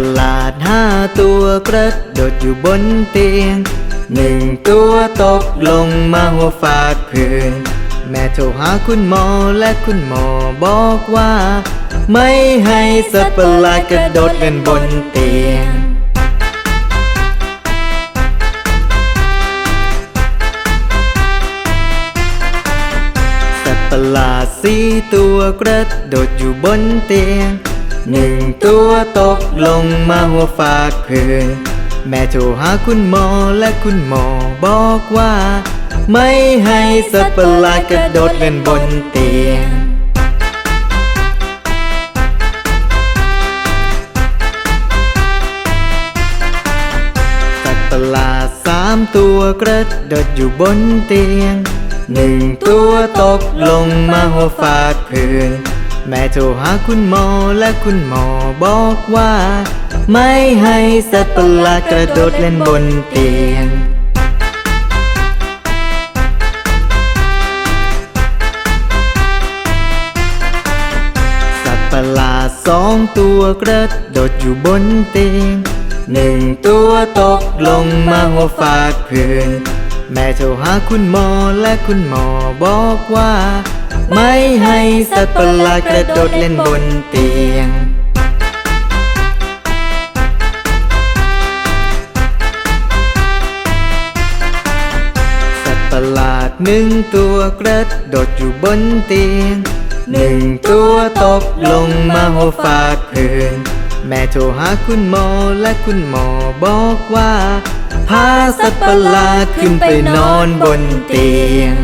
ตลาดห้าตัวกระโดดอยู่บนเตียงหนึ่งตัวตกลงมาหัวฟาดพื้นแม่โทรหาคุณหมอและคุณหมอบอกว่า ไม่ให้สัตว์ประหลาดกระโดดเล่นบนเตียงสัตว์ประหลาดสี่ตัวกระโดดอยู่บนเตียง หนึ่งตัวตกลงมาหัวฟาดพื้นแม่โทรหาคุณหมอและคุณหมอบอกว่า ไม่ให้สัตว์ประหลาดกระโดดเล่นบนเตียง สัตว์ประหลาดสามตัวกระโดดอยู่บนเตียงหนึ่งตัวตกลงมาหัวฟาดพื้น แม่โทรหาคุณหมอและคุณหมอบอกว่า ไม่ให้สัตว์ประหลาดกระโดดเล่นบนเตียง สัตว์ประหลาดสองตัวกระโดดอยู่บนเตียงหนึ่งตัวตกลงมาหัวฟาดพื้น แม่โทรหาคุณหมอและคุณหมอบอกว่า ไม่ให้สัตว์ประหลาดกระโดดเล่นบนเตียง สัตว์ประหลาดหนึ่งตัวกระโดดอยู่บนเตียงหนึ่งตัวตกลงมาหัวฟาดพื้นแม่โทรหาคุณหมอและคุณหมอบอกว่า พาสัตว์ประหลาดขึ้นไปนอนบนเตียง